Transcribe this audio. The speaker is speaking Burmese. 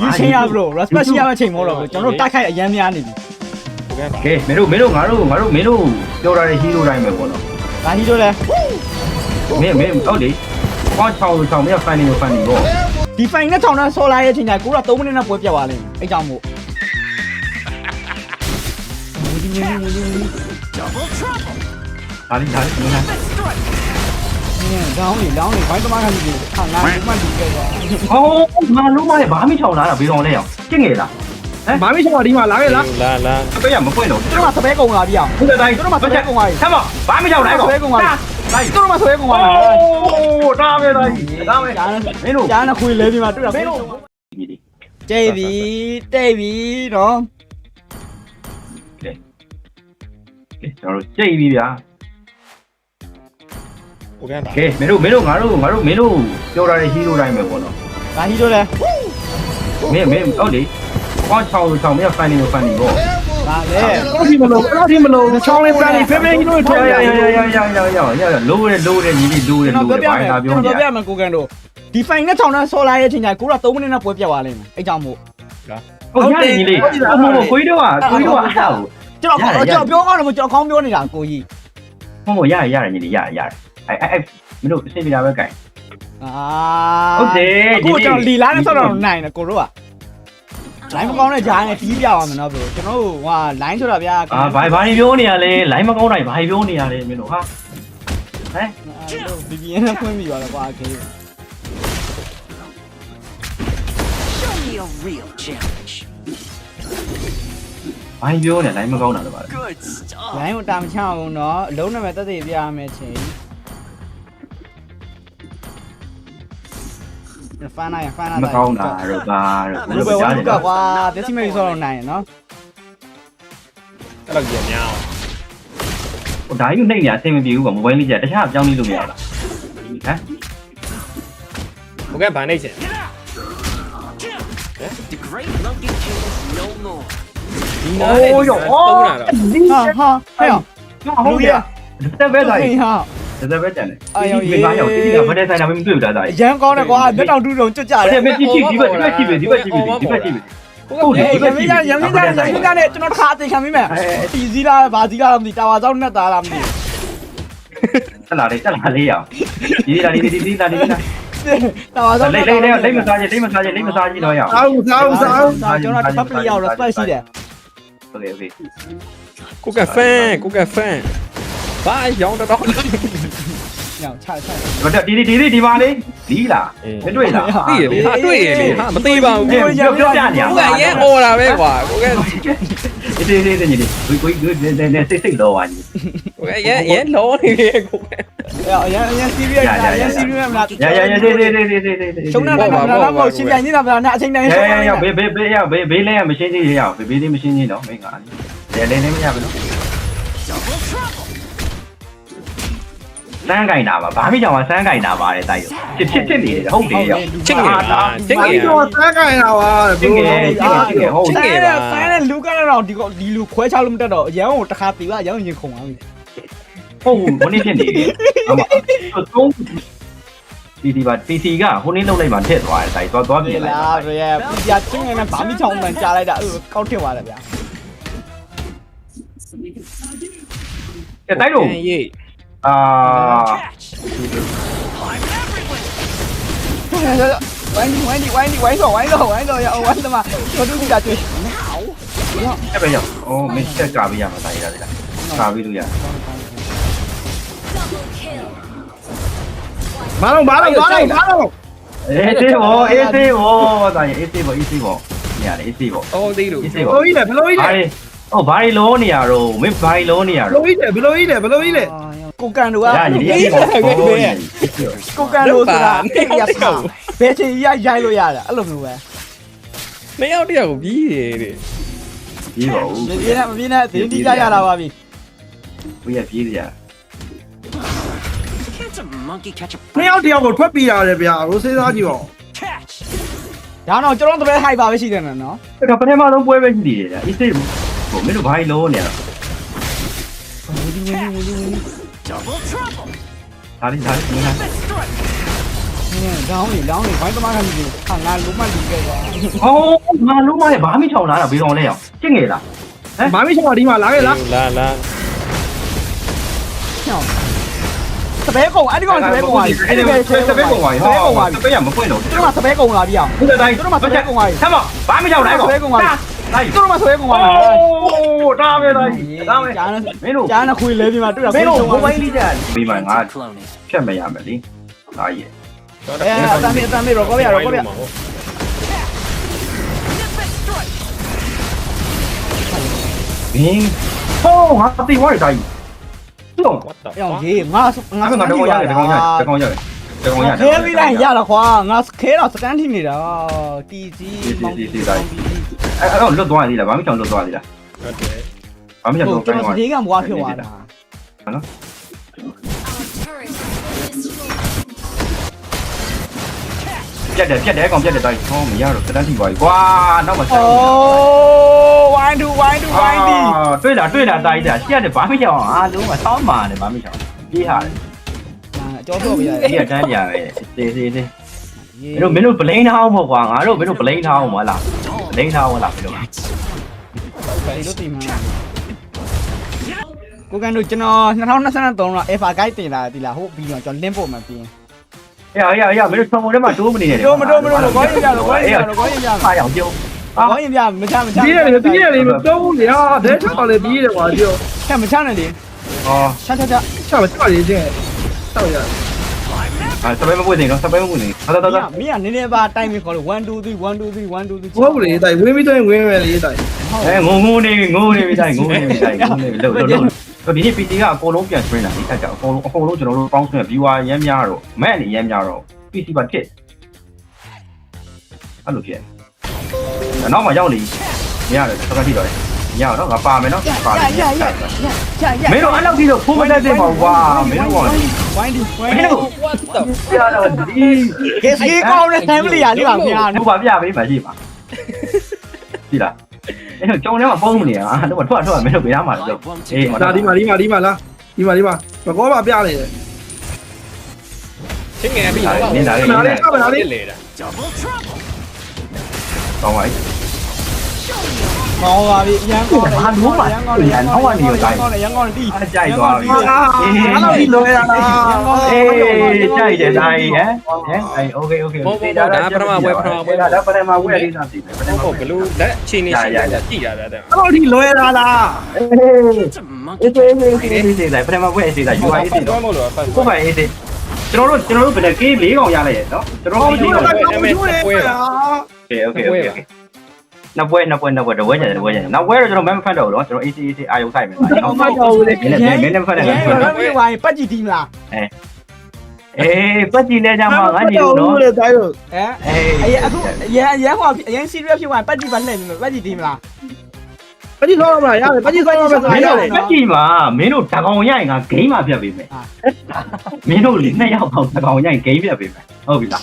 ဒီချင်းရ bro respect ရှိရမယ့်ချိန်မဟုတ်တော့ဘူးကျွန်တော်တို့တိုက်ခိုက်အရန်များနေပြီကိုကန်ကဲမင်းတို့မင်းတို့ငါတို့ငါတို့မင်းတို့ပြောတာတဲ့ဟီးရိုးတိုင်းပဲပေါ့နော်ဒါဟီတို့လဲမင်းမင်းဟုတ်လေကွာချောင်းချောင်းမင်းဖန်နေဖန်နေပေါ့ဒီ fine နဲ့ထောင်နဲ့ဆော်လာရဲ့ချိန်ကျကိုတော့3မိနစ်နဲ့ပွဲပြတ်သွားလိမ့်မယ်အဲ့ကြောင့်မို့ဒီမြင်းမြင်းမြင်းမြင်းဒါ လေးဒါလေးမင်းလားဒေါင်းလေးဒေါင်းလေးဘိုင်းသမားခံပြီးဟာငါဒီမှဒီကြတော့ဟောငါလုံးမရဲ့ဘာမှချောင်းလာတာဘေးတော်လဲအောင်ကျင့်ငယ်လားမာမီချောင်းဒီမှာလာခဲ့လားလာလာအပေးရမပွင့်တော့သူတို့မှစပဲကုံလာပြီအောင်ဟုတ်တယ်တိုင်းသူတို့မှစပဲကုံလာပြီဆမ်းမဘာမှချောင်းလိုက်တော့လိုက်သူတို့မှစပဲကုံလာပြီโอ้ဒါပဲတိုင်းဒါပဲကြားနေမင်းတို့ကြားနေခွေလဲပြီးမှတွေ့တာမင်းတို့ကျိပြီတိတ်ပြီနော်ကျွန်တော်တို့ကြိတ်ပြီဗျာ ကိုကန်ကဲမင်းတို့မင်းတို့ငါတို့ငါတို့မင်းတို့ပြောတာတဲ့ဟီးရိုးတိုင်းပဲပေါ့နော်ဒါဟီတို့လဲမင်းမင်းဟုတ်လေကွာချောင်းချောင်းမင်းဖန်နေဖန်နေပေါ့ဒါလေအဲ့လိုဒီမလို့အဲ့လိုဒီမလို့ချောင်းလေးပန်းလေးဖေးဖေးကြီးတို့ရထောက်ရရရရရရရရရရရရလိုးတယ်လိုးတယ်ညီလေးလိုးတယ်ကျွန်လိုးတော်တယ်ပြောပြမယ်ဘာသာကျွန်ပြောတော်နေပြောပြမယ်ကိုကန်တို့ဒီ fine နဲ့ထောင်နဲ့ဆော်လာရဲ့ချိန်ကျကိုတော့3မိနစ်နဲ့ပွဲပြတ်သွားလိမ့်မယ်အဲ့ကြောင့်မို့ဟုတ်ရတယ်ညီလေးဟိုမကိုကြီးတော့ကိုကြီးတော့အဲ့ဒါကိုကျွန်တော်ကျွန်တော်ပြောကောင်းတယ်မကျွန်တော်ကောင်းပြောနေတာကိုကြီးဟိုမရရရညီလေးရရ အဲ့အဲ့မင်းတို့အစ်ပြတာပဲကြိုင်အာဟုတ်တယ်အခုကျွန်တော်လီလာနဲ့ဆော့တော့နိုင်တယ်ကိုတို့က line မကောင်းတဲ့ဂျားနဲ့တီးပြပါမယ်နော်ဘို့ကျွန်တော်တို့ဟာ line ဆိုတာဗျာအာဘာဘာပြောနေရလဲ line မကောင်းတိုင်းဘာပြောနေရလဲမင်းတို့ဟာဟမ်ဘီဘီနဲ့ဖွင့်ပြီးပါတော့ကွာကေး Show me a real challenge. ဘာပြောနေ line မကောင်းတာလည်းပါ Good stuff. line ကိုတာမချအောင်နော်အလုံးနဲ့ပဲတက်သေးပြရမယ်ချင်း ဖန်နိုင်ဖန်နိုင်မကောင်းတာတော့ဘာတော့ဘယ်လိုပဲဝါလူကကွာတက်စီမေဆော့တော့နိုင်ရနော်အဲ့လိုကြမြောင်းဟိုဒါကြီးနှိမ့်နေအဆင်မပြေဘူးကွာ mobile လေးကြတခြားပြော တစ်သက်ပဲတန်တယ်အာယောကြီးမင်းကရောက်တိတိကဗတ်တဲ့ဆိုင်တာမင်းတွေ့ဘူးလားဒါရန်ကောင်းတယ်ကွာလက်တောင်တူးတုံကျွတ်ကြတယ်အဲ့မင်းကြည့်ကြည့်ဒီဘက်ဒီဘက်ကြည့်ပြီဒီဘက်ကြည့်ပြီဒီဘက်ကြည့်ပြီဟုတ်တယ်ရမင်းကရမင်းကရမင်းကနဲ့ကျွန်တော်တစ်ခါအသေးခံမိမယ်တီစည်းလားဘာစည်းလားမသိတာဝါဆောင်နဲ့တာလားမသိတက်လာလေတက်လာလေရအောင်ဒီလာဒီဒီဒီလာဒီလာတော်တော့လိမ့်လိမ့်လိမ့်မစားကြလိမ့်မစားကြလိမ့်မစားကြတော့ရအောင်စားအောင်စားအောင်စားအောင်ကျွန်တော်တစ်ဖက်ပလီရောက် respect ရှိတယ်ဟုတ်တယ်ဟုတ်တယ်ကိုကဖန်ကိုကဖန် ဘာရောင်းတော့ညောင်ချချဒီဒီဒီဒီဒီပါလေဒီလားမတွေ့လားသိရဟာတွေ့ရလေဟာမသိပါဘူးပြောပြောပြနေရကိုကန်ရဲအော်တာပဲကွာကိုကန်ဒီဒီဒီညီဒီကိုကိုကိုနေစိတ်စိတ်လောပါညီကိုကန်ရဲရဲလောနေတယ်ကိုကန်အရင်အရင် serious အရင် serious မလားရရရဒီဒီဒီဒီဒီဒီရှုံးနေတာကလည်းမဟုတ်ရှင်ပြိုင်နေတာဗျာနဲ့အချိန်တိုင်းရရှုံးရနေရတာဘေးဘေးဘေးရဘေးဘေးလဲရမရှ င်းကြီးရအောင်ဘေးဘေးလေးမရှင်းကြီးတော့မင်းကလေလဲနေမရဘူးနော်စမ်းကင်တာပါဘာမှကြောင်စမ်းကင်တာပါတယ်တိုက်ရဖြစ်ဖြစ်ဖြစ်နေတယ်ဟုတ်တယ်ရောချစ်ငယ်ပါချစ်မာငမီယ်ချောင်းစားကြရတာပါချစ်ငယ်ချစ်ငယ်ချစ်ငယ်ဟုတ်ဆိုင်တဲ့ဆိုင်တဲ့လူကတော့ဒီဒီလူခွဲချလို့မတက်တော့အရန်ကိုတစ်ခါတီပါအရန်ရင်ခုံအောင်ပြီဟုတ်ဘုန်းကြီးဖြစ်နေတယ်ဟုတ်ပါသုံးဒီဒီပါ PC ကဟိုနေ့လောက်လိုက်မှထည့်သွားတယ်တိုက်သွားသွားပြင်လိုက်လာရယ်ပြချင်းနဲ့ဗာမိချောင်းမှန်ကြားလိုက်တာအဲ့ကောက်ထစ်သွားတယ်ဗျာအဲတိုက်လို့ရေး အာဝိုင်းဝိုင်းဝိုင်းဝိုင်းတော့ဝိုင်းတော့ဝိုင်းတော့ရအောင်ဝိုင်းတော့မှာတို့တူကြတွေ့အဲ့ပဲရောက်အော်မင်းချက်ကပြီးရမှာတိုက်ရတယ်လားကာပြီးလို့ရဘာလို့ဘာလို့ဘာလို့ဘာလို့အေးသေးဘောအေးသေးဘောတိုက်အေးသေးဘောအေးသေးဘောနေရတယ်အေးသေးဘောအော်သေးလို့အေးဘသေးဘောလို့ကြီးလဲဘလို့ကြီးဘာလဲလဲဟောဘာလောနေရတော့မင်းဘာလောနေရဘတော့လို့ကြီးလဲဘလို့ကြီးလဲဘလို့ကြီးလဲ ကိုကန်တို့ကရညီလေးဘောကိုကန်တို့ဆိုတာအဲ့ရပါဘယ်ချိန်ရရိုက်လို့ရတာအဲ့လိုမျိုးပဲနှစ်ယောက်တယောက်ကိုပြီးတယ်တဲ့ပြီးပါဦးမပြေနဲ့မပြေနဲ့ဒင်းတီးကြရတာပါပြီဘယ်ရပြေးကြ Can't a monkey catch a နှစ်ယောက်တယောက်ကိုထွက်ပြေးရတယ်ဗျာရိုးစေးသားကြီးရော catch? ဒါတော့ကျွန်တော်တပည့်ဟိုက်ပါပဲရှိတယ်နော်အဲ့တော့ပထမဆုံးပွဲပဲရှိသေးတယ်အေးသေးဘောမင်းတို့ဘာလောနေရတော့ Double trouble. ဒါလေးဒါလေးမင်းလား Let's strike. လောင်းလေလောင်းလေဘိုင်းသမားကနေပြီဟာငါလုံးမလီခဲ့ပါဟောငါလုံးမနဲ့ဘာမှချောင်လာတာဘေးကောင်လဲအောင်ကျင့်ငယ်လားမာမီချောဒီမှာလာခဲ့လားလာလာစပဲကုံအဲ့ဒီကောင်စပဲကုံပါပြီအဲ့ဒါစပယ်ကောင်ပါစပဲကုံပါပြီစပယ်ရမပွင့်တော့သူတို့ကစပဲကုံလာပြီအောင်သူတို့တိုင်းသူတို့မှစပဲကုံပါပြီဆမ်းမဘာမှချောင်လိုက်ကောင်လိုက်သူ တို့မှစပဲကုံပါပြီโอ้ဒါပဲတိုင်းဒါပဲကြားနေမင်းတို့ကြားနေခွေလဲပြီးမှတွေ့တာမင်းတို့ဘိုးဘိုင်းလေးကြပြီးမှငါ Cloning. ဖြတ်မရမယ်လေဒါကြီးတော့အဲအတမ်းအတမ်းမေရောကောပြရောကောပြဘင်းဟောငါတိဝါရတိုင်းတော့ what the အောင် fuck ရေးငါငါငါကတော့ရတယ်တကောင်ရတယ်တကောင်ရတယ် တကောင်ရတယ်ခဲပြီးလိုက်ရတာခွာငါခဲတော့စကန်ထိနေတာတီစီမောင်တီအဲ့အဲ့တော့လွတ်သွားသေးလားဘာမှချောင်လွတ်သွားသေးလားဟုတ်တယ်ဘာမှချောင်ဟိုလွတ်ကျွန်သွားတော်စတေးကမွားဖြစ်သွားတာပြက်တယ်ပြက်တယ်ကောင်ပြက်တယ်တိုင်းဟောမရတော့စတန်တီပါကွာနောက်မှဆက်အိုးဝိုင်းတူဝိုင်းတူဝိုင်းတီတွေ့လားတွေ့လားတိုင်းတာရှက်တယ်ဘာမှချောင်အားလုံးကဆောင်းမာတယ်ဘာမှချောင်ပြေးဟာတယ် အကျော်တော့ပြရတယ်ဒီကတန်းကြပဲစေးစေးစေးမင်းတို့မင်းတို့ပလိန်ထောင်းပေါ့ကွာငါတို့မင်းတို့ပလိန်ထောင်းမလားပလိန်ထောင်းလားပြောဘယ်လိုတည်မှာကိုကန်တို့ကျွန်တော်2023တော့ Alpha Guide တင်လာဒီလားဟုတ်ပြီးတော့ကျွန်တော် link ပို့မှာပြင်အေးအေးအေးမင်းတို့ထုံထဲမှာတိုးမနေနဲ့တို့မတို့မတို့ကိုရင်ပြတော့ကိုရင်ပြတော့ကိုရင်ပြအားအောင်ပြုံးကိုရင်ပြမချမချပြီးရတယ်ပြီးရတယ်မပြောဘူးလေဟာဒဲချောက်လည်းပြီးရတယ်ကွာပြောချမချနဲ့လေဟောချချချချောက်ချောက်ရေးချင်းချောက် ရအဲစပယ်မပွင့်နေတော့စပယ်မပွင့်နေဟာတာတာမင်းကနည်းနည်းပါတိုင်းပြီးခေါ်လို့1 2 3 1 2 3 1 2 3ဟုတ်ဘူးလေတိုင်ဝင်းပြီးတော့ဝင်းမယ်လေတိုင်အဲငုံငုံနေငုံနေပြီတိုင်းငုံနေပြီတိုင်းငုံနေပြီလို့လို့လို့ဒီနေ့ PC ကအကုန်လုံးပြန် screen တာဒီခါကျအကုန်လုံးအကုန်လုံးကျွန်တော်တို့ပေါင်းဆွဲ viewer ရမ်းများတော့မဲ့နေရမ်းများတော့ PC ပါဖြစ်အဲ့လိုဖြစ်နောက်မှရောက်နေမရတယ်စကားကြည့်တော့ ညတော့ငါပါမယ်နော်ပါရမယ်ရရရရမင်းတို့အဲ့လောက်ကြီးတော့ဖိုးမတတ်သေးပါဘူးကွာမင်းတို့ကဝိုင်းဒီဝိုင်းမင်းတို့ what the ပြတော့ဒီကဲစီကောင်းတဲ့ family ရလေးပါဗျာဟိုပါပြပေးပါရှိပါကြည့်လားအဲ့တော့ကြောင်ထဲမှာပုံးမနေอ่ะတော့ထွက်ထွက်မင်းတို့ပြရမှာတော့အေးဒါဒီမှာဒီမှာဒီမှာလားဒီမှာဒီမှာမကောပါပြနေတယ်ချင်းငယ်ပြီတော့နင်းလာလေလေတာကောင်းပါပြီ မောင်းပါပြီရန်ကောင်းတယ်ရန်ကောင်းတယ်ရန်ကောင်းတယ်ရန်ကောင်းတယ်ရန်ကောင်းတယ်တီ အားကြိုက်သွားပြီ ဟာအဲ့လိုဒီလွယ်တာလား အေးကြိုက်တယ်တိုင်းဟမ်ဟမ်အေးโอเคโอเคဒါပထမဝဲလေးစားစီပဲပထမ ဟုတ်ဘလူးလက်ချင်းနေရှိတယ်ကြည့်ရတာတဲ့ အဲ့လိုဒီလွယ်တာလား အေး It's a monkey. အေးအေးအေးအေးပထမဝဲစီတာ UI စီ တော့ တော့ မလို့ဖတ် ကိုယ်ပိုင်အေးစီကျွန်တော်တို့ကျွန်တော်တို့ဘယ်နဲ့ကေး၄កောင်ရလိုက်ရဲ့နော်ကျွန်တော် ဟော တို့ ဒီ ၄ လို កောင် တော့မကျွေး နှစ်ပွဲနှစ်ပွဲနှစ်ပွဲတစ်ပွဲကျန်တယ်တစ်ပွဲကျန်တယ်နောက်ပွဲတော့ကျွန်တော်မမဖတ်တော့ဘူးနော်ကျွန်တော် AC AC အာရုံစိုက်မယ်ကျွန်တော်မဖတ်တော့ဘူးလေမင်းလည်းမင်းလည်းမဖတ်နဲ့ငါဖတ်တော့ဘူးဝိုင်းပတ်ကြည့်တီးမလားအဲအေးပတ်ကြည့်နေကြမှာငါကြည့်လို့နော်လေတိုင်းလို့အဲအေးအခုရန်ရန်ဟောရန် serious ဖြစ်သွားပတ်ကြည့်ပါနဲ့ပတ်ကြည့်တီးမလားပတ်ကြည့်တော့မလားရတယ်ပတ်ကြည့်တော့မလားရတယ်ပတ်ကြည့်ပါမင်းတို့တကောင်ရိုက်ငါဂိမ်းမှာပြတ်ပေးမယ်မင်းတို့လေနှစ်ယောက်ပေါင်းတကောင်ရိုက်ဂိမ်းပြတ်ပေးမယ်ဟုတ်ပြီလား